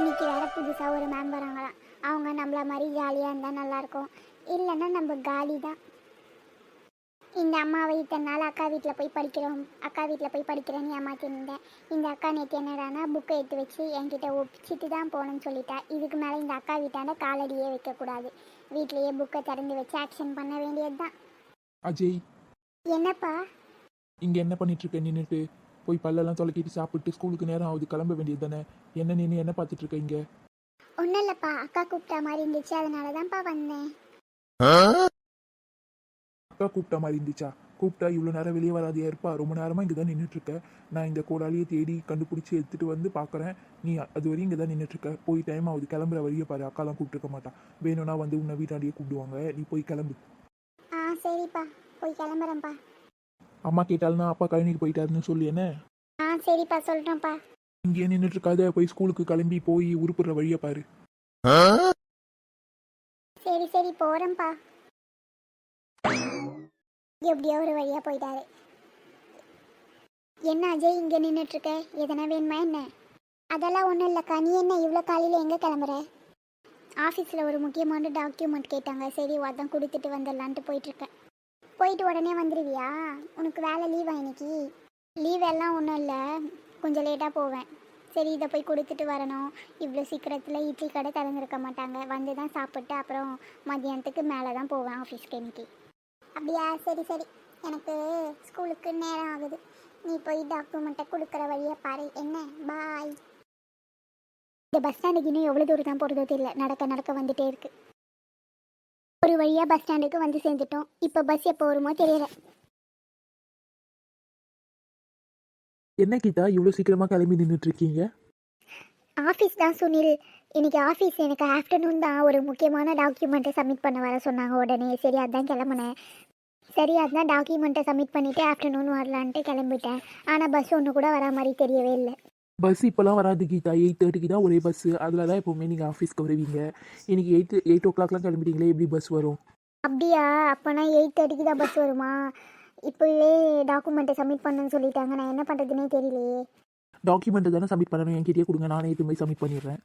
இன்னைக்கு வேற புதுசாக ஒரு மேம் வராங்களாம். அவங்க நம்மள மாதிரி ஜாலியாக இருந்தால் நல்லாயிருக்கும் இல்லைன்னா நம்ம காலி தான். இந்த அம்மாவை இத்தனை நாள் அக்கா வீட்டில் போய் படிக்கிறோம். அக்கா வீட்டில் போய் படிக்கிறேன்னு ஏமாத்திருந்தேன் இந்த அக்கா நேற்று என்னடானா புக்கை எடுத்து வச்சு என்கிட்ட ஒப்பிச்சிட்டு தான் போகணும்னு சொல்லிட்டா. இதுக்கு மேலே இந்த அக்கா வீட்டாண்ட காலடியே வைக்கக்கூடாது வீட்லேயே புக்கை திறந்து வச்சு ஆக்ஷன் பண்ண வேண்டியது தான் அஜய் என்னப்பா? இங்க என்ன பண்ணிட்டு இருக்க நின்றுட்டு போய் பல்லெல்லாம் தொலைக்கிட்டு சாப்பிட்டு ஸ்கூலுக்கு நேரம் ஆகுது கிளம்ப வேண்டியது தானே என்ன நின்று என்ன பார்த்துட்டு இருக்க இங்க ஒன்றும் இல்லைப்பா அக்கா கூப்பிட்டா மாதிரி இருந்துச்சு அதனால தான்ப்பா வந்தேன் அக்கா கூப்பிட்ட மாதிரி இருந்துச்சா? கூப்பிட்டா இவ்வளோ நேரம் வெளியே வராதியா இருப்பா. ரொம்ப நேரமா இங்கே தான் நின்றுட்டு இருக்க நான் இந்த கோடாலியை தேடி கண்டுபிடிச்சி எடுத்துட்டு வந்து பார்க்குறேன் நீ அது வரையும் இங்கே தான் நின்றுட்டு இருக்க போய் டைம் ஆகுது கிளம்புற வழியை பாரு அக்காலாம் கூப்பிட்டுருக்க மாட்டான் வேணும்னா வந்து உன்னை வீட்டாண்டியே கூப்பிடுவாங்க. நீ போய் கிளம்பு. ஆ சரிப்பா. போய் கிளம்புறேன்ப்பா. அம்மா கேட்டாலும்னா அப்பா கழனிக்கு போயிட்டாருன்னு சொல்லி என்ன? ஆ சரிப்பா சொல்கிறேன்ப்பா இங்கேயே நின்றுட்டு இருக்காத போய் ஸ்கூலுக்கு கிளம்பி போய் உருப்புற வழியை பாரு. சரி சரி போகிறேன்ப்பா எப்படியோ ஒரு வழியாக போயிட்டாரு. என்ன அஜய் இங்கே நின்றுட்டுருக்க எதனா வேணுமா என்ன? அதெல்லாம் ஒன்றும் இல்லைக்கா. நீ என்ன இவ்வளோ காலையில் எங்கே கிளம்புற? ஆஃபீஸில் ஒரு முக்கியமான டாக்குமெண்ட் கேட்டாங்க. சரி அதான் கொடுத்துட்டு வந்துடலான்ட்டு போயிட்டுருக்கேன். போயிட்டு உடனே வந்துடுவியா உனக்கு வேலை லீவா இன்னைக்கு? லீவ் எல்லாம் ஒன்றும் இல்லை. கொஞ்சம் லேட்டாக போவேன். சரி இதை போய் கொடுத்துட்டு வரணும். இவ்வளோ சீக்கிரத்தில் இட்லி கடை திறந்துருக்க மாட்டாங்க. வந்து தான் சாப்பிட்டு அப்புறம் மதியானத்துக்கு மேலே தான் போவேன் ஆஃபீஸ்க்கு இன்னைக்கு. அப்படியா? சரி சரி. எனக்கு ஸ்கூலுக்கு நேரம் ஆகுது. நீ போய் டாக்குமெண்ட்டை கொடுக்குற வழியை பாரு. என்ன? பாய் இந்த பஸ் ஸ்டாண்டுக்கு இன்னும் எவ்வளோ தூரம் தான் போகிறதோ தெரியல. நடக்க நடக்க வந்துட்டே இருக்குது ஒரு வழியாக பஸ் ஸ்டாண்டுக்கு வந்து சேர்ந்துட்டோம். இப்போ பஸ் எப்போ வருமோ தெரியல. என்ன கீதா இவ்வளோ சீக்கிரமா கிளம்பி நின்றுட்டு இருக்கீங்க ஆஃபீஸ் தான் சுனில். இன்னைக்கு ஆஃபீஸ் எனக்கு ஆஃப்டர்நூன் தான். ஒரு முக்கியமான டாக்குமெண்ட்டை சப்மிட் பண்ண வர சொன்னாங்க உடனே. சரி அதான் கிளம்புனேன். சரி அதான் டாக்குமெண்ட்டை சப்மிட் பண்ணிவிட்டு ஆஃப்டர்நூன் வரலான்ட்டு கிளம்பிட்டேன். ஆனால் பஸ் ஒன்று கூட வரா மாதிரி தெரியவே இல்லை. பஸ் இப்போலாம் வராது கீதா. எயிட் தேர்ட்டிக்கு தான் ஒரே பஸ் அதில் தான் எப்போவுமே நீங்கள் ஆஃபீஸ்க்கு வருவீங்க. இன்னைக்கு எயிட் எயிட் ஓ கிளாக்லாம் கிளம்பிட்டீங்களே எப்படி பஸ் வரும்? அப்படியா? அப்போனா எயிட் தேர்ட்டிக்கு தான் பஸ் வருமா? இப்போவே டாக்குமெண்ட்டை சப்மிட் பண்ணணும்னு சொல்லிட்டாங்க. நான் என்ன பண்ணுறதுனே தெரியலையே. டாக்குமெண்ட்டை தானே சப்மிட் பண்ணணும். என்கிட்டயே கொடுங்க. நானே போய் சப்மிட் பண்ணிடுறேன்.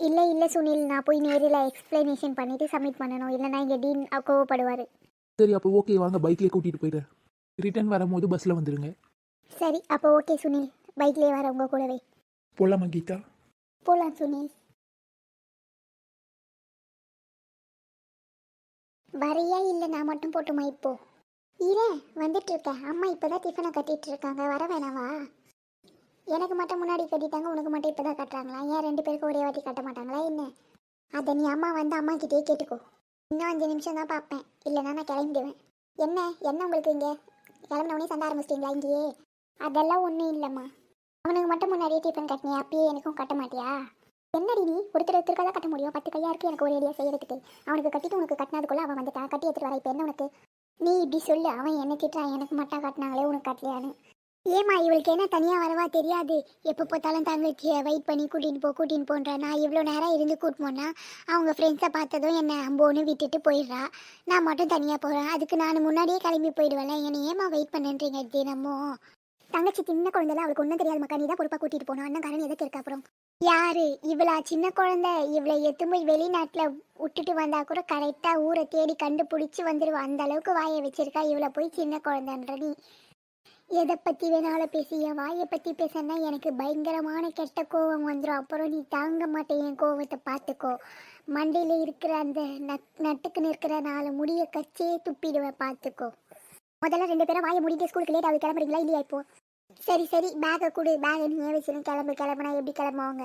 இல்லை இல்லை சுனில். நான் போய் நேரில் எக்ஸ்ப்ளனேஷன் பண்ணிவிட்டு சப்மிட் பண்ணணும். இல்லைனா இங்கே டீன் கோவப்படுவார். சரி அப்போ ஓகே வாங்க. பைக்லேயே கூட்டிகிட்டு போயிடுறேன் ரிட்டர்ன் வரும்போது பஸ்ஸில் வந்துடுங்க சரி அப்போ ஓகே சுனில். பைக்லேயே வர உங்கள் கூடவே. போகலாமா கீதா போலாம் சுனில் வரையா இல்லை நான் மட்டும் போட்டுமா இப்போ? இரே வந்துட்டு இருக்கேன் அம்மா இப்போதான் டிஃபனை கட்டிட்டு இருக்காங்க. வர வேணாவா? எனக்கு மட்டும் முன்னாடி கட்டிட்டாங்க உனக்கு மட்டும் இப்போதான் கட்டுறாங்களா? ஏன் ரெண்டு பேருக்கும் ஒரே வாட்டி கட்ட மாட்டாங்களா? என்ன? அதை நீ அம்மா வந்து அம்மா கிட்டே கேட்டுக்கோ. இன்னும் அஞ்சு நிமிஷம் தான் பார்ப்பேன். இல்லைன்னா நான் கிளம்பிடுவேன். என்ன? என்ன உங்களுக்கு இங்கே? கிளம்பினவுடனே சண்டை ஆரம்பிச்சிட்டிங்களா இங்கேயே? அதெல்லாம் ஒன்றும் இல்லைம்மா. அவனுக்கு மட்டும் முன்னாடியே டிஃபன் கட்டினியா? அப்பயே எனக்கும் கட்ட மாட்டியா? என்னடி நீ? ஒருத்தர் ஒருத்தருக்காக தான் கட்ட முடியும். பத்து கையா இருக்கு எனக்கு ஒரு ஐடியா செய்யறதுக்கு. அவனுக்கு கட்டிட்டு உனக்கு கட்டினதுக்குள்ள அவன் வந்துட்டான் கட்டி எடுத்துட்டு வர. இப்போ என்ன உனக்கு? நீ இப்படி சொல்லு. அவன் என்ன திட்டான் எனக்கு மட்டும் கட்டினாங்களே உனக்கு கட்டலையான்னு. ஏமா இவளுக்கு என்ன தனியாக வரவா தெரியாது? எப்போ பார்த்தாலும் தங்கச்சியை வெயிட் பண்ணி கூட்டின்னு போ கூட்டின்னு போன்றா. நான் இவ்வளோ நேரம் இருந்து கூட்டினோன்னா அவங்க ஃப்ரெண்ட்ஸை பார்த்ததும் என்னை அம்போன்னு விட்டுட்டு போயிடுறா. நான் மட்டும் தனியாக போகிறேன் அதுக்கு நான் முன்னாடியே கிளம்பி போயிடுவேன்ல. என்னை ஏமா வெயிட் பண்ணுன்றீங்க தினமும்? தங்கச்சி சின்ன குழந்தைல அவளுக்கு ஒன்றும் தெரியாது மக்கா. நீ தான் பொறுப்பாக கூட்டிட்டு போனோம் அண்ணன் காரணம் எதை கேட்க அப்புறம்? யாரு? இவளா சின்ன குழந்தை. இவளை எத்து போய் வெளிநாட்டில் விட்டுட்டு வந்தா கூட கரெக்டாக ஊரை தேடி கண்டுபிடிச்சி வந்துடுவா அந்த அளவுக்கு வாயை வச்சிருக்கா. இவளை போய் சின்ன குழந்தைன்ற நீ. எதை பற்றி வேணாலும் பேசி. என் வாயை பற்றி பேசினா எனக்கு பயங்கரமான கெட்ட கோவம் வந்துடும் அப்புறம் நீ தாங்க மாட்டேன். என் கோவத்தை பார்த்துக்கோ. மண்டையில் இருக்கிற அந்த நட் நட்டுக்குன்னு இருக்கிற நாலு முடியை கச்சே துப்பிடுவேன். பார்த்துக்கோ. முதல்ல ரெண்டு பேரும் வாயை முடிட்டு ஸ்கூலுக்கு லேட் ஆகுது. கிளம்புறீங்களா இல்லையா இப்போ? சரி சரி. பேக்கை கொடு. பேக் நீ வச்சுன்னு கிளம்பு கிளம்புனா எப்படி கிளம்புவாங்க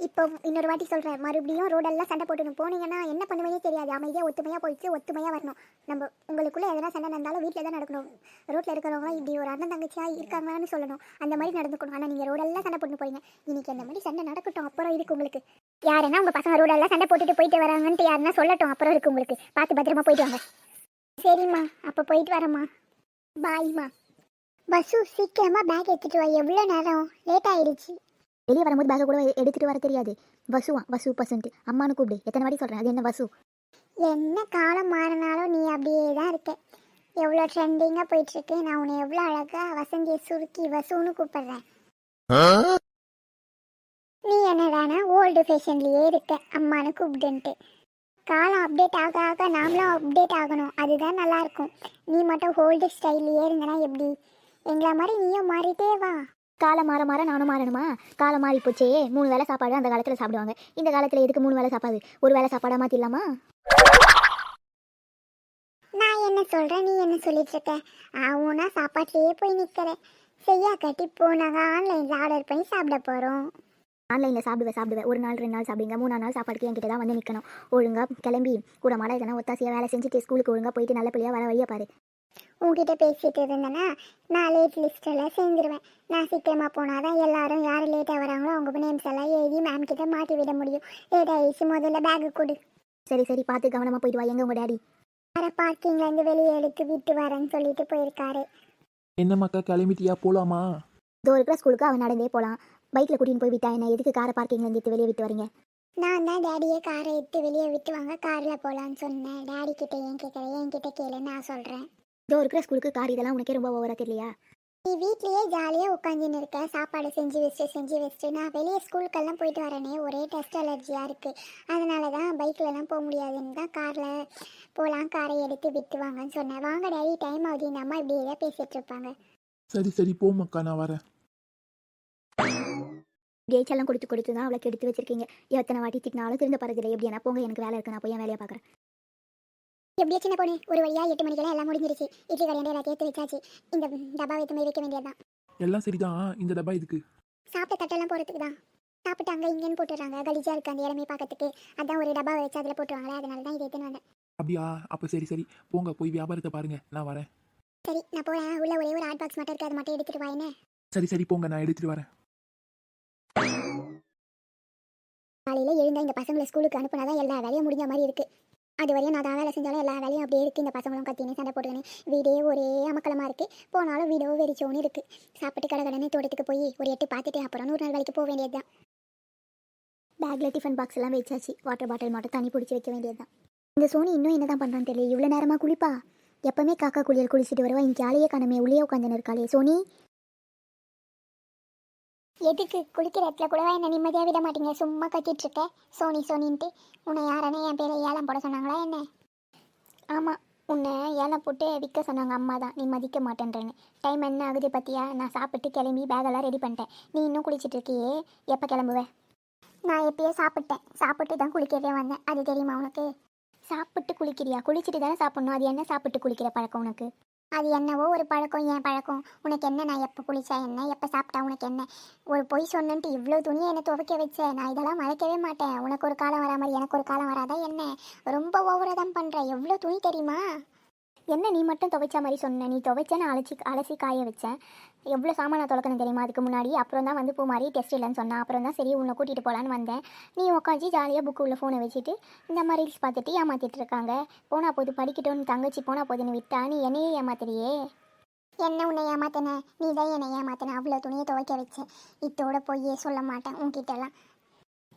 இப்போ இன்னொரு வாட்டி சொல்கிறேன் மறுபடியும் ரோடெல்லாம் சண்டை போட்டுன்னு போனீங்கன்னா என்ன பண்ணுவேனே தெரியாது. அமைதியாக ஒத்துமையாக போயிட்டு ஒத்துமையாக வரணும். நம்ம உங்களுக்குள்ளே எதனா சண்டை நடந்தாலும் வீட்டில் தான் நடக்கணும். ரோட்டில் இருக்கிறவங்க இப்படி ஒரு அண்ணன் தங்கச்சியாக இருக்காங்கன்னு சொல்லணும். அந்த மாதிரி நடந்துக்கணும். ஆனால் நீங்கள் ரோடெல்லாம் சண்டை போட்டு போறீங்க. இன்னைக்கு அந்த மாதிரி சண்டை நடக்கட்டும். அப்புறம் இருக்கு உங்களுக்கு. யாருன்னா உங்கள் பசங்க ரோடெல்லாம் சண்டை போட்டுட்டு போயிட்டு வராங்கன்ட்டு யாருன்னா சொல்லட்டும். அப்புறம் இருக்கு உங்களுக்கு. பார்த்து பத்திரமா போயிட்டு வாங்க. சரிம்மா. அப்போ போயிட்டு வரேம்மா. பாய்மா. பஸ்ஸு சீக்கிரமா பேக் எடுத்துட்டு வா. எவ்வளோ நேரம்? லேட் ஆயிடுச்சு. வெளியே வரும்போது பேக்கை கூட எடுத்துட்டு வர தெரியாது. வசுவா வசு பசன்ட்டு அம்மானு கூப்பிடு. எத்தனை வாட்டி சொல்கிறேன் அது என்ன வசு? என்ன காலம் மாறினாலும் நீ அப்படியே தான் இருக்க. எவ்வளோ ட்ரெண்டிங்காக போயிட்டுருக்கு. நான் உன்னை எவ்வளோ அழகாக வசந்தியை சுருக்கி வசூன்னு கூப்பிடுறேன். நீ என்னடானா ஓல்டு ஃபேஷன்லேயே இருக்க. அம்மானு கூப்பிடுன்ட்டு. காலம் அப்டேட் ஆக ஆக நாமளும் அப்டேட் ஆகணும். அதுதான் நல்லா இருக்கும் நீ மட்டும் ஓல்டு ஸ்டைல்லையே இருந்தனா எப்படி? எங்களை மாதிரி நீயும் மாறிட்டே வா. காலம் மாற மாற நானும் மாறணுமா? காலம் மாறி போச்சே. மூணு வேளை சாப்பாடு அந்த காலத்தில் சாப்பிடுவாங்க. இந்த காலத்தில் எதுக்கு மூணு வேளை சாப்பாடு? ஒரு வேளை சாப்பாடாக மாற்றிடலாமா நான் என்ன சொல்கிறேன் நீ என்ன சொல்லிட்டு இருக்க? ஆவுனா சாப்பாட்லேயே போய் நிற்கிற செய்யா கட்டி போனாங்க ஆன்லைனில் ஆர்டர் பண்ணி சாப்பிட போகிறோம் ஆன்லைனில் சாப்பிடுவேன் சாப்பிடுவேன் ஒரு நாள் ரெண்டு நாள் சாப்பிடுங்க. மூணாவது நாள் சாப்பாடுக்கு என்கிட்ட தான் வந்து நிற்கணும் ஒழுங்காக கிளம்பி கூட மாட எதனா ஒத்தாசியாக வேலை செஞ்சுட்டு ஸ்கூலுக்கு ஒழுங்காக போயிட்டு நல்ல பிள்ளையா வர வழியா பாரு. உங்ககிட்ட பேசிட்டு இருந்தேன்னா நான் லேட் லிஸ்ட்டில் சேர்ந்துருவேன். நான் சீக்கிரமாக போனால் தான் எல்லாரும் யார் லேட்டாக வராங்களோ அவங்க நேம்ஸ் எல்லாம் எழுதி மேம் கிட்ட மாட்டி விட முடியும். லேட் முதல்ல பேக்கு கொடு. சரி சரி பார்த்து கவனமாக போயிட்டு வா. எங்க உங்கள் டேடி வர பார்க்கிங்லேருந்து வெளியே எடுத்து விட்டு வரேன்னு சொல்லிட்டு போயிருக்காரு. என்ன மக்கா கிளம்பிட்டியா? போலாமா? இதோ இருக்கிற ஸ்கூலுக்கு அவன் நடந்தே போகலாம் பைக்கில் கூட்டின்னு போய் விட்டா என்ன? எதுக்கு காரை பார்க்கிங்லேருந்து எடுத்து வெளியே விட்டு வரீங்க நான் தான் டேடியே காரை எடுத்து வெளியே விட்டு வாங்க காரில் போகலான்னு சொன்னேன். டேடி கிட்ட ஏன் கேட்குறேன்? என் கிட்ட கேளு நான் சொல்கிறேன் இதோ இருக்கிற ஸ்கூலுக்கு கார் இதெல்லாம் உனக்கே ரொம்ப ஓவரா தெரியலையா? நீ வீட்லயே ஜாலியாக உட்காந்துன்னு இருக்க. சாப்பாடு செஞ்சு வச்சுட்டு செஞ்சு வச்சுட்டு நான் வெளியே ஸ்கூலுக்கெல்லாம் போயிட்டு வரேனே. ஒரே டஸ்ட் அலர்ஜியாக இருக்குது அதனால தான் பைக்லலாம் போக முடியாதுன்னு தான் காரில் போகலாம் காரை எடுத்து விட்டு வாங்கன்னு சொன்னேன். வாங்க டேடி டைம் ஆகுது. இந்த அம்மா இப்படி ஏதாவது பேசிகிட்டு இருப்பாங்க. சரி சரி போ மக்கா நான் வரேன். கேச்செல்லாம் கொடுத்து கொடுத்து தான் அவளுக்கு எடுத்து வச்சிருக்கீங்க. எத்தனை வாட்டி திட்டினாலும் திருந்த போகிறதில்ல எப்படி என்ன போங்க எனக்கு வேலை இருக்கு. நான் போய் என் வேலையை பார்க்குறேன். எப்படியா சின்ன பொண்ணு? ஒரு வழியா எட்டு மணிக்கெல்லாம் எல்லாம் முடிஞ்சிருச்சு. இட்லி கடையாண்ட எல்லாத்தையும் எடுத்து வச்சாச்சு. இந்த டப்பா வைத்து வைக்க வேண்டியதுதான். எல்லாம் சரிதான். இந்த டப்பா இதுக்கு சாப்பிட்ட தட்டெல்லாம் போகிறதுக்கு தான். சாப்பிட்டு அங்கே இங்கேன்னு போட்டுடுறாங்க. கலிஜா இருக்கு அந்த இடமே பார்க்கறதுக்கு அதான் ஒரு டப்பா வச்சு அதில் போட்டுருவாங்களே அதனால தான் இதை எடுத்துன்னு வந்தேன். அப்படியா? அப்போ சரி சரி. போங்க போய் வியாபாரத்தை பாருங்க. நான் வரேன். சரி நான் போகிறேன் உள்ள ஒரே ஒரு ஹாட் பாக்ஸ் மட்டும் இருக்கு. அதை மட்டும் எடுத்துட்டு வா என்ன? சரி சரி. போங்க நான் எடுத்துட்டு வரேன். காலையில் எழுந்தா இந்த பசங்களை ஸ்கூலுக்கு அனுப்புனாதான் எல்லா வேலையும் முடிஞ்ச மாதிரி இருக்குது அது வரையும் நான் தான் வேலை செஞ்சாலும் எல்லா வேலையும் அப்படியே இருக்குது இந்த பசங்களும் கத்தினே சண்டை போட்டுக்கினு வீடே ஒரே அமக்கலமாக இருக்குது போனாலும் வீடோ வெறிச்சோன்னு இருக்குது சாப்பிட்டு கடை கடனே தோட்டத்துக்கு போய் ஒரு எட்டு பார்த்துட்டு அப்புறம் நூறு நாள் வேலைக்கு போக வேண்டியது தான் பேக்கில் டிஃபன் பாக்ஸ் எல்லாம் வச்சாச்சு. வாட்டர் பாட்டில் மட்டும் தண்ணி பிடிச்சி வைக்க வேண்டியது தான் இந்த சோனி இன்னும் என்ன தான் பண்ணுறான்னு தெரியல. இவ்வளோ நேரமாக குளிப்பா? எப்பவுமே காக்கா குளியல் குளிச்சுட்டு வருவா. இங்கே ஆளையே கணமே உள்ளே உட்காந்துன்னு இருக்காளே. சோனி? எதுக்கு குளிக்கிற இடத்துல கூட என்ன நிம்மதியாக விட மாட்டீங்க? சும்மா கத்திட்டு இருக்க சோனி சோனின்ட்டு. உன்னை யாரானே என் பேரை ஏலம் போட சொன்னாங்களா என்ன? ஆமாம் உன்னை ஏலம் போட்டு விற்க சொன்னாங்க அம்மா தான். நீ மதிக்க மாட்டேன்றேன்னு. டைம் என்ன ஆகுது பத்தியா? நான் சாப்பிட்டு கிளம்பி பேகெல்லாம் ரெடி பண்ணிட்டேன். நீ இன்னும் குளிச்சுட்டு இருக்கியே? எப்போ கிளம்புவ? நான் எப்பயோ சாப்பிட்டேன். சாப்பிட்டு தான் குளிக்கவே வந்தேன். அது தெரியுமா உனக்கு? சாப்பிட்டு குளிக்கிறியா? குளிச்சுட்டு தானே சாப்பிட்ணும். அது என்ன சாப்பிட்டு குளிக்கிற பழக்கம் உனக்கு? அது என்னவோ ஒரு பழக்கம் என் பழக்கம். உனக்கு என்ன நான் எப்போ குளிச்சா என்ன எப்போ சாப்பிட்டா உனக்கு என்ன? ஒரு பொய் சொன்னன்ட்டு இவ்வளோ துணியை என்ன துவைக்க வச்ச நான் இதெல்லாம் மறைக்கவே மாட்டேன். உனக்கு ஒரு காலம் வரா மாதிரி எனக்கு ஒரு காலம் வராதா என்ன? ரொம்ப ஓவராக தான் பண்ணுறேன் எவ்வளோ துணி தெரியுமா? என்ன நீ மட்டும் துவைச்ச மாதிரி சொன்ன? நீ துவைச்சேன்னு அலசி அலசி காய வச்சேன் எவ்வளோ சாமான் நான் தெரியுமா? அதுக்கு முன்னாடி. அப்புறம் தான் வந்து பூ மாதிரி டெஸ்ட் இல்லைன்னு சொன்னா. அப்புறம் தான் சரி உன்னை கூட்டிகிட்டு போகலான்னு வந்தேன். நீ உட்காந்து ஜாலியாக புக்கு உள்ள ஃபோனை வச்சுட்டு இந்த மாதிரி ரீல்ஸ் பார்த்துட்டு ஏமாத்திட்டு இருக்காங்க. போனா போது படிக்கட்டும்னு தங்கச்சி போனா போதுன்னு விட்டா நீ என்னையே ஏமாத்துறியே? என்ன உன்னை ஏமாத்தின? நீ தான் என்னை ஏமாத்தின. அவ்வளோ துணியை துவைக்க வச்ச. இத்தோட போய் சொல்ல மாட்டேன் உன்கிட்டலாம்.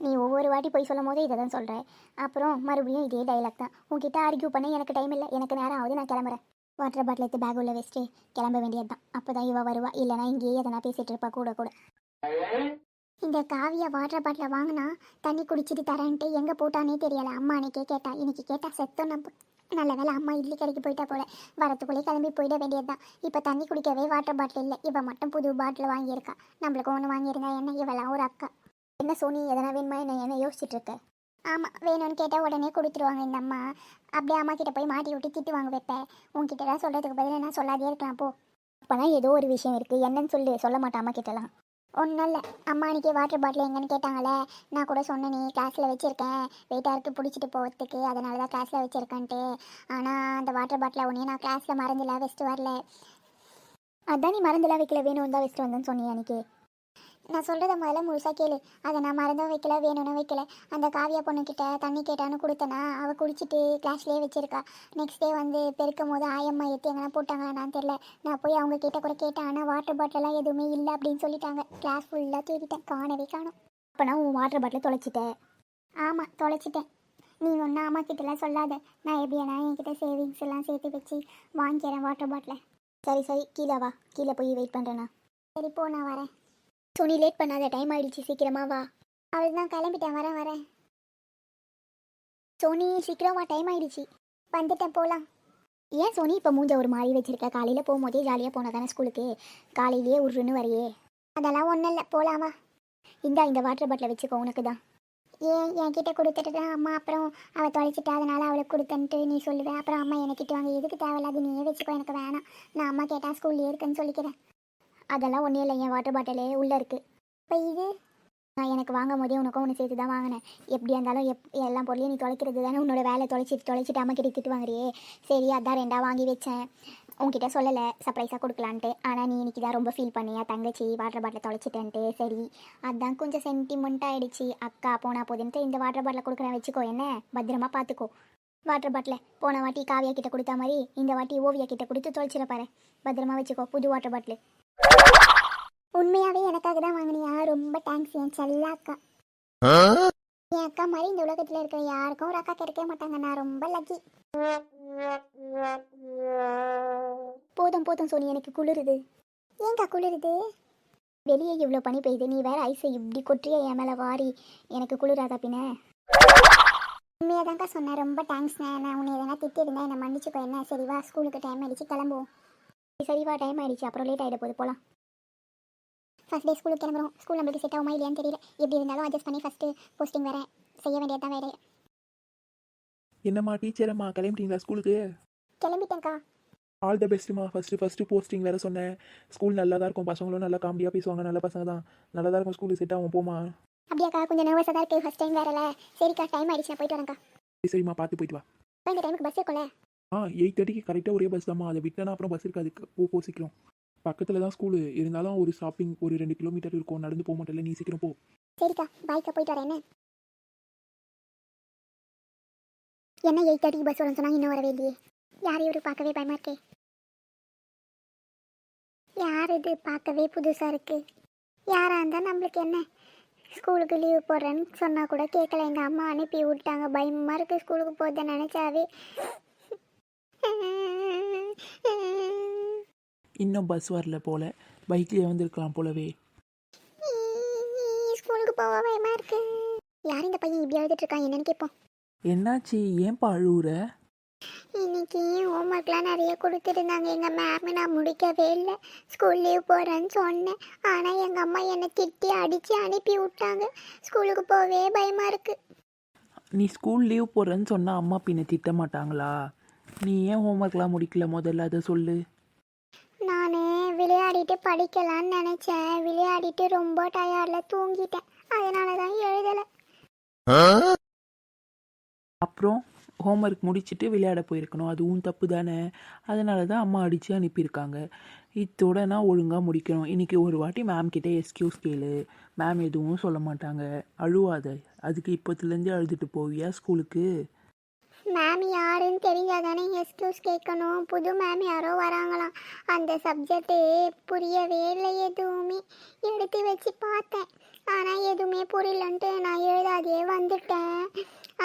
நீ ஒவ்வொரு வாட்டி போய் சொல்லும் போதே இதை தான் சொல்கிறேன் அப்புறம் மறுபடியும் இதே டைலாக் தான். உன்கிட்ட ஆர்கியூ பண்ண எனக்கு டைம் இல்லை. எனக்கு நேரம் ஆகுது நான் கிளம்புறேன். வாட்டர் பாட்டில் எடுத்து பேக் உள்ள வச்சுட்டு கிளம்ப வேண்டியது தான் அப்போ தான் இவ வருவா. இல்லைனா இங்கேயே எதனா பேசிகிட்டு இருப்பா கூட கூட. இந்த காவியா வாட்டர் பாட்டில் வாங்கினா தண்ணி குடிச்சிட்டு தரேன்ட்டு எங்கே போட்டானே தெரியல. அம்மா அன்னைக்கே கேட்டா. இன்னைக்கு கேட்டா செத்தோம் நம்ம நல்ல வேலை அம்மா இட்லி கடைக்கு போயிட்டா போல. வரத்துக்குள்ளே கிளம்பி போயிட வேண்டியதுதான். இப்போ தண்ணி குடிக்கவே வாட்டர் பாட்டில் இல்லை. இவ மட்டும் புது பாட்டில் வாங்கியிருக்கா. நம்மளுக்கு ஒன்று வாங்கியிருந்தா என்ன? இவெல்லாம் ஒரு அக்கா. என்ன சோனி? எதனா வேணுமா? என்ன? என்ன யோசிச்சுட்டு இருக்க? ஆமாம் வேணும்னு கேட்டால் உடனே கொடுத்துருவாங்க இந்த அம்மா. அப்படியே அம்மா கிட்ட போய் மாட்டி விட்டு திட்டு வாங்க வைப்பேன் உங்ககிட்ட தான் சொல்கிறதுக்கு பதிலாக நான் சொல்லாதே இருக்கலாம் போ. அப்போலாம் ஏதோ ஒரு விஷயம் இருக்குது என்னன்னு சொல்லு. சொல்ல மாட்டாமா கிட்டலாம். ஒன்றும் இல்லை. அம்மா அன்னைக்கு வாட்டர் பாட்டில் எங்கன்னு கேட்டாங்களே நான் கூட சொன்னேனே கிளாஸில் வச்சுருக்கேன். வெயிட்டாருக்கு பிடிச்சிட்டு போகிறதுக்கு அதனால தான் கிளாஸில் வச்சுருக்கேன்ட்டு. ஆனால் அந்த வாட்டர் பாட்டில் உடனே நான் கிளாஸில் மறந்துல வச்சுட்டு வரல. அதான் நீ மறந்துலாம் வைக்கல வேணும் தான் வச்சுட்டு வந்தேன்னு சொன்னியா அன்னைக்கு. நான் சொல்கிறத முதல்ல முழுசாக கேளு. அதை நான் மறந்தும் வைக்கல வேணும்னு வைக்கல. அந்த காவியா பொண்ணுக்கிட்ட தண்ணி கேட்டான்னு கொடுத்தனா அவள் குடிச்சிட்டு கிளாஸ்லேயே வச்சிருக்கா. நெக்ஸ்ட் டே வந்து பெருக்கும் போது ஆயம்மா எத்தி எங்கன்னா போட்டாங்களா நான் தெரில நான் போய் அவங்க கிட்ட கூட கேட்டேன். ஆனால் வாட்டர் பாட்டிலெலாம் எதுவுமே இல்லை அப்படின்னு சொல்லிட்டாங்க. கிளாஸ் ஃபுல்லாக தூக்கிட்டேன். காணவே காணும். அப்போ நான் உன் வாட்டர் பாட்டில் தொலைச்சிட்டேன் ஆமாம் தொலைச்சிட்டேன். நீ ஒன்றும் அம்மா கிட்டலாம் சொல்லாத. நான் எப்படியானா என்கிட்ட சேவிங்ஸ் எல்லாம் சேர்த்து வச்சு வாங்கிக்கிறேன் வாட்டர் பாட்டில் சரி சரி. கீழே வா. கீழே போய் வெயிட் பண்ணுறேண்ணா சரி போ நான் வரேன். சோனி லேட் பண்ணாத டைம் ஆயிடுச்சு சீக்கிரமா வா. அவள் தான் கிளம்பிட்டேன் வரேன் வரேன். சோனி சீக்கிரமா டைம் ஆயிடுச்சு. வந்துட்டேன் போகலாம் ஏன் சோனி இப்போ மூஞ்ச ஒரு மாதிரி வச்சிருக்க? காலையில் போகும்போதே ஜாலியாக போனா தானே ஸ்கூலுக்கு காலையிலேயே உருன்னு வரையே. அதெல்லாம் ஒன்றும் இல்லை போகலாமா இந்தா இந்த வாட்டர் பாட்டில் வச்சுக்கோ உனக்கு தான். ஏன் என்கிட்ட கொடுத்துட்டு தான் அம்மா அப்புறம் அவள் தொலைச்சிட்டா அதனால் அவளுக்கு கொடுத்தன்ட்டு நீ சொல்லுவேன் அப்புறம் அம்மா எனக்கிட்ட வாங்க எதுக்கு தேவையில்லாது நீயே வச்சுக்கோ எனக்கு வேணாம். நான் அம்மா கேட்டால் ஸ்கூல்லேயே இருக்குன்னு சொல்லிக்கிறேன். அதெல்லாம் ஒன்றும் இல்லை என் வாட்டர் பாட்டிலே உள்ளே இருக்குது இப்போ இது? நான் எனக்கு வாங்கும் போதே உனக்கும் ஒன்று சேர்த்து தான் வாங்கினேன். எப்படியா இருந்தாலும் எப் எல்லா பொருளையும் நீ தொலைக்கிறது தானே உன்னோட வேலை தொலைச்சிட்டு தொலைச்சிட்டு அம்மா கிட்ட திட்டு வாங்குறியே. சரி அதான் ரெண்டாக வாங்கி வச்சேன். உங்ககிட்ட சொல்லலை சர்ப்ரைஸாக கொடுக்கலான்ட்டு. ஆனால் நீ இன்னைக்கு தான் ரொம்ப ஃபீல் பண்ணியா தங்கச்சி வாட்டர் பாட்டில் தொலைச்சிட்டேன்ட்டு. சரி அதான் கொஞ்சம் சென்டிமெண்ட் ஆகிடுச்சு அக்கா போனா போதுன்ட்டு இந்த வாட்டர் பாட்டில் கொடுக்குறேன் வச்சுக்கோ என்ன? பத்திரமா பார்த்துக்கோ வாட்டர் பாட்டில் போன வாட்டி காவியா கிட்ட கொடுத்த மாதிரி இந்த வாட்டி ஓவியா கிட்ட கொடுத்து தொலைச்சிட பாரு. பத்திரமா வச்சுக்கோ புது வாட்டர் பாட்டில் உண்மையாகவே எனக்காக தான் வாங்கினியா? ரொம்ப தேங்க்ஸ் என் செல்ல அக்கா. என் அக்கா மாதிரி இந்த உலகத்தில் இருக்கிற யாருக்கும் ஒரு அக்கா கிடைக்கவே மாட்டாங்க. நான் ரொம்ப லக்கி போதும் போதும் சோனி எனக்கு குளிருது. ஏங்கா குளிருது? வெளியே இவ்வளோ பனி பெய்யுது. நீ வேற ஐஸை இப்படி கொட்டிய என் மேலே வாரி. எனக்கு குளிராதா பின்ன? உண்மையாக தான்க்கா சொன்னேன். ரொம்ப தேங்க்ஸ் நான். உன்னை எதனா திட்டிருந்தேன் என்னை மன்னிச்சுக்கோ. என்ன? சரி வா ஸ்கூலுக்கு டைம் ஆயிடுச்சு. கிளம்புவோம். சரி வா டைம் ஆயிடுச்சு. அப்புறம் லேட் ஆகிட போகுது. போகலாம் ஃபர்ஸ்ட் டே ஸ்கூலுக்கு கிளம்புறோம். ஸ்கூல் நம்மளுக்கு செட் ஆகுமா இல்லையான்னு தெரியல. எப்படி இருந்தாலும் அட்ஜஸ்ட் பண்ணி ஃபஸ்ட்டு போஸ்டிங் வேறு செய்ய வேண்டியது தான் வேறு. என்னம்மா டீச்சர் அம்மா கிளம்பிட்டீங்களா ஸ்கூலுக்கு கிளம்பிட்டேன்க்கா. ஆல் த பெஸ்ட்டுமா ஃபஸ்ட்டு ஃபஸ்ட்டு போஸ்டிங் வேறு சொன்னேன். ஸ்கூல் நல்லா தான் இருக்கும். பசங்களும் நல்லா காமெடியாக பேசுவாங்க. நல்ல பசங்க தான். நல்லா தான் இருக்கும் ஸ்கூலுக்கு செட் ஆகும். போமா அப்படியாக்கா கொஞ்சம் நர்வஸாக தான் இருக்குது ஃபஸ்ட் டைம் வேறல சரிக்கா டைம் ஆயிடுச்சு. நான் போயிட்டு வரேன்க்கா. சரி, சரிம்மா. பார்த்து போயிட்டு வா. இந்த டைமுக்கு பஸ் இருக்கும்ல. ஆ எயிட் தேர்ட்டிக்கு கரெக்டாக ஒரே பஸ் தான்மா அதை விட்டனா அப்புறம் பஸ் இருக்காது. போ போ சீக்கிரம். பக்கத்தில் தான் ஸ்கூலு இருந்தாலும் ஒரு ஷாப்பிங் ஒரு ரெண்டு கிலோமீட்டர் இருக்கும். நடந்து போக மாட்டேல நீ சீக்கிரம் போ. சரிக்கா. பாய்க்கா போயிட்டு வரேன். என்ன? என்ன எயிட் தேர்ட்டிக்கு பஸ் வரும்னு சொன்னாங்க இன்னும் வரவே இல்லையே. யார் இவரு பார்க்கவே பயமா இருக்கே. யார் இது? பார்க்கவே புதுசாக இருக்கு. யாராக இருந்தால் நம்மளுக்கு என்ன? ஸ்கூலுக்கு லீவ் போடுறேன்னு சொன்னால் கூட கேட்கல எங்கள் அம்மா அனுப்பி விட்டாங்க. பயமாக இருக்குது ஸ்கூலுக்கு போகிறத நினச்சாவே. இன்னும் பஸ் வரல போல. பைக்லேயே வந்திருக்கலாம் போலவே. ஸ்கூலுக்கு போக பயமாக இருக்கு. யார் இந்த பையன் இப்படி எழுதிட்டு இருக்கான்? என்னன்னு கேட்போம் என்னாச்சு? ஏன்பா அழுவுற? இன்னைக்கு ஹோம்ஒர்க்லாம் நிறைய கொடுத்துருந்தாங்க. எங்கள் மேம் நான் முடிக்கவே இல்லை. ஸ்கூல் லீவ் போகிறேன்னு சொன்னேன். ஆனால் எங்கள் அம்மா என்னை திட்டி அடித்து அனுப்பி விட்டாங்க. ஸ்கூலுக்கு போகவே பயமாக இருக்குது நீ ஸ்கூல் லீவ் போடுறேன்னு சொன்னால் அம்மா பின்ன திட்ட மாட்டாங்களா? நீ ஏன் ஹோம்ஒர்க்லாம் முடிக்கல? முதல்ல அதை சொல்லு. நான் விளையாடிட்டு படிக்கலான்னு நினச்சேன். விளையாடிட்டு ரொம்ப டயர்டில் தூங்கிட்டேன். அதனால தான் எழுதலை அப்புறம் ஹோம்ஒர்க் முடிச்சுட்டு விளையாட போயிருக்கணும். அது உன் தப்பு தானே அதனால தான் அம்மா அடித்து அனுப்பியிருக்காங்க. இத்தோட நான் ஒழுங்காக முடிக்கணும். இன்றைக்கி ஒரு வாட்டி மேம் கிட்டே எஸ்கியூஸ் கேளு. மேம் எதுவும் சொல்ல மாட்டாங்க. அழுவாத. அதுக்கு இப்போத்துலேருந்து அழுதுட்டு போவியா ஸ்கூலுக்கு மேம் யாருன்னு தெரிஞ்சாதானே எக்ஸ்கியூஸ் கேட்கணும் புது மேம் யாரோ வராங்களாம். அந்த சப்ஜெக்ட்டு புரியவே இல்லை எதுவுமே. எடுத்து வச்சு பார்த்தேன். ஆனால் எதுவுமே புரியலன்ட்டு நான் எழுதாதே வந்துட்டேன்.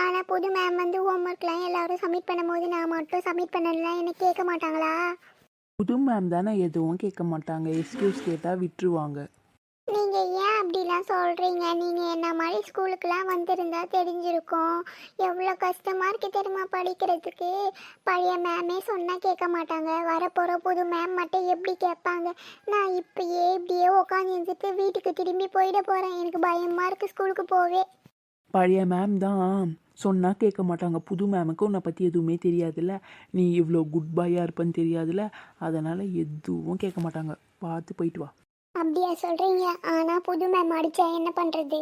ஆனால் புது மேம் வந்து ஹோம்ஒர்க்லாம் எல்லாரும் சப்மிட் பண்ணும்போது நான் மட்டும் சப்மிட் பண்ணலாம் என்ன கேட்க மாட்டாங்களா? புது மேம் தானே எதுவும் கேட்க மாட்டாங்க. எஸ்கியூஸ் கேட்டால் விட்டுருவாங்க. நீங்கள் இப்படிலாம் அப்படிலாம் சொல்கிறீங்க நீங்கள் என்ன மாதிரி ஸ்கூலுக்குலாம் வந்திருந்தா தெரிஞ்சிருக்கும். எவ்வளோ கஷ்டமாக இருக்கு தெரியுமா படிக்கிறதுக்கு? பழைய மேமே சொன்னால் கேட்க மாட்டாங்க. வரப்போகிற புது மேம் மட்டும் எப்படி கேட்பாங்க? நான் இப்பயே இப்படியே உட்காந்து வீட்டுக்கு திரும்பி போயிட போகிறேன் எனக்கு பயமாக இருக்குது ஸ்கூலுக்கு போவே. பழைய மேம் தான் சொன்னால் கேட்க மாட்டாங்க. புது மேமுக்கு உன்னை பற்றி எதுவுமே தெரியாதுல்ல? நீ இவ்வளோ குட் பாயாக இருப்பேன்னு தெரியாதுல்ல? அதனால் எதுவும் கேட்க மாட்டாங்க. பார்த்து போயிட்டு வா. அப்படியா சொல்கிறீங்க ஆனால் புது மேம் அடித்தா என்ன பண்ணுறது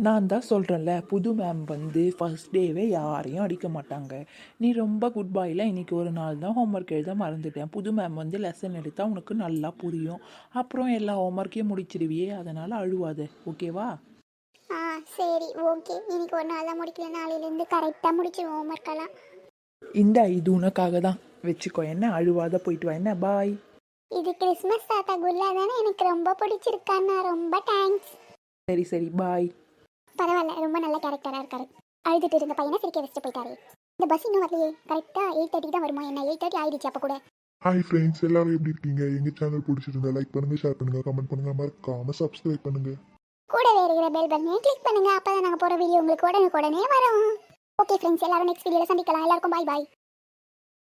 நான் தான் சொல்கிறேன்ல புது மேம் வந்து ஃபர்ஸ்ட் டேவே யாரையும் அடிக்க மாட்டாங்க. நீ ரொம்ப குட் பாயில் இன்னைக்கு ஒரு நாள் தான் ஹோம்ஒர்க் எழுத மறந்துட்டேன். புது மேம் வந்து லெசன் எடுத்தால் உனக்கு நல்லா புரியும். அப்புறம் எல்லா ஹோம்ஒர்க்கையும் முடிச்சிடுவியே அதனால் அழுவாத. ஓகேவா ஆ சரி ஓகே இன்னைக்கு ஒரு நாள் தான் முடிக்கல நாளையிலேருந்து கரெக்டாக முடிச்சிடுவோம் ஹோம்ஒர்க்கெல்லாம் இந்த இது உனக்காக தான். வச்சுக்கோ என்ன அழுவாத போயிட்டு வா. என்ன பாய் இது கிறிஸ்மஸ் தாத்தா குல்லா தானே? எனக்கு ரொம்ப பிடிச்சிருக்காண்ணா. ரொம்ப தேங்க்ஸ் சரி சரி பாய் பரவாயில்ல. ரொம்ப நல்ல கேரக்டராக இருக்காரு. அழுதுட்டு இருந்த பையனை சிரிக்க வச்சுட்டு போயிட்டாரு. இந்த பஸ் இன்னும் வரலையே. கரெக்டாக எயிட் தேர்ட்டிக்கு தான் வருமா? என்ன எயிட் தேர்ட்டி ஆயிடுச்சு அப்போ கூட. ஹாய் ஃப்ரெண்ட்ஸ் எல்லாரும் எப்படி இருக்கீங்க? எங்கள் சேனல் பிடிச்சிருந்தா லைக் பண்ணுங்கள் ஷேர் பண்ணுங்கள் கமெண்ட் பண்ணுங்கள் மறக்காமல் சப்ஸ்கிரைப் பண்ணுங்கள் கூடவே இருக்கிற பெல் பட்டனையும் கிளிக் பண்ணுங்க. அப்பதான் நாங்கள் போகிற வீடியோ உங்களுக்கு உடனே உடனே வரும். ஓகே ஃப்ரெண்ட்ஸ் எல்லாரும் நெக்ஸ்ட் வீடியோவில் சந்திக்கலாம். எல்லாருக்கும் பாய் பாய்